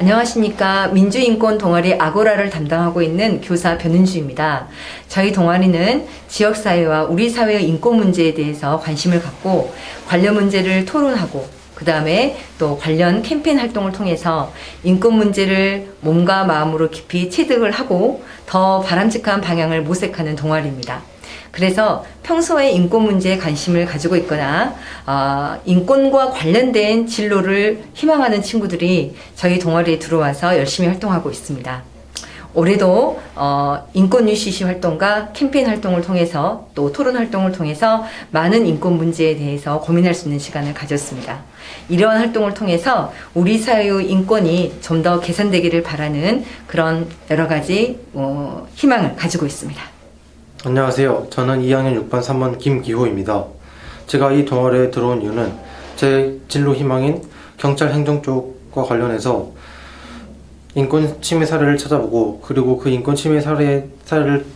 안녕하십니까. 민주인권 동아리 아고라를 담당하고 있는 교사 변은주입니다. 저희 동아리는 지역사회와 우리 사회의 인권 문제에 대해서 관심을 갖고 관련 문제를 토론하고 그 다음에 또 관련 캠페인 활동을 통해서 인권 문제를 몸과 마음으로 깊이 체득을 하고 더 바람직한 방향을 모색하는 동아리입니다. 그래서 평소에 인권 문제에 관심을 가지고 있거나 어, 인권과 관련된 진로를 희망하는 친구들이 저희 동아리에 들어와서 열심히 활동하고 있습니다. 올해도 어, 인권 UCC 활동과 캠페인 활동을 통해서 또 토론 활동을 통해서 많은 인권 문제에 대해서 고민할 수 있는 시간을 가졌습니다. 이러한 활동을 통해서 우리 사회의 인권이 좀 더 개선되기를 바라는 그런 여러 가지 어, 희망을 가지고 있습니다. 안녕하세요. 저는 2학년 6반 3번 김기호입니다. 제가 이 동아리에 들어온 이유는 제 진로 희망인 경찰 행정 쪽과 관련해서 인권 침해 사례를 찾아보고 그리고 그 인권 침해 사례 사례를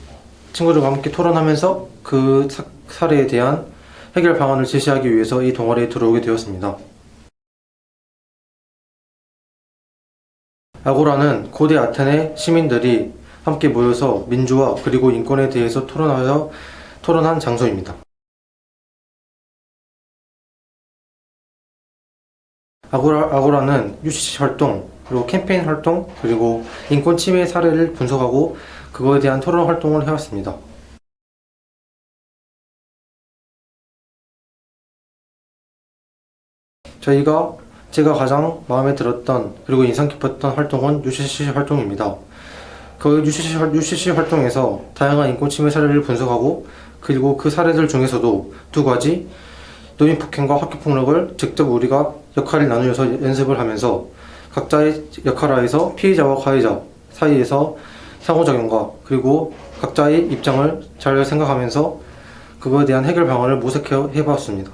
친구들과 함께 토론하면서 그 사, 사례에 대한 해결 방안을 제시하기 위해서 이 동아리에 들어오게 되었습니다. 아고라는 고대 아테네 시민들이 함께 모여서 민주화 그리고 인권에 대해서 토론하여 토론한 장소입니다. 아고라, 아고라는 UCC 활동, 그리고 캠페인 활동, 그리고 인권 침해 사례를 분석하고 그거에 대한 토론 활동을 해왔습니다. 저희가 제가 가장 마음에 들었던 그리고 인상 깊었던 활동은 UCC 활동입니다. 그 UCC, 활- UCC 활동에서 다양한 인권 침해 사례를 분석하고 그리고 그 사례들 중에서도 두 가지 노인 폭행과 학교 폭력을 직접 우리가 역할을 나누어서 연습을 하면서 각자의 역할 하에서 피해자와 가해자 사이에서 상호작용과 그리고 각자의 입장을 잘 생각하면서 그거에 대한 해결 방안을 모색해 해봤습니다.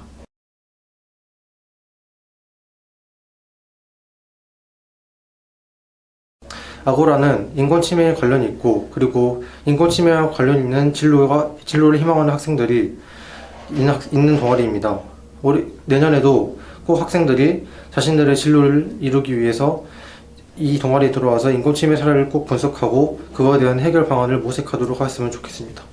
아고라는 인권 침해에 관련이 있고 그리고 인권 침해와 관련 있는 진로가 진로를 희망하는 학생들이 있는 동아리입니다. 올해 내년에도 꼭 학생들이 자신들의 진로를 이루기 위해서 이 동아리에 들어와서 인권 침해 사례를 꼭 분석하고 그거에 대한 해결 방안을 모색하도록 하였으면 좋겠습니다.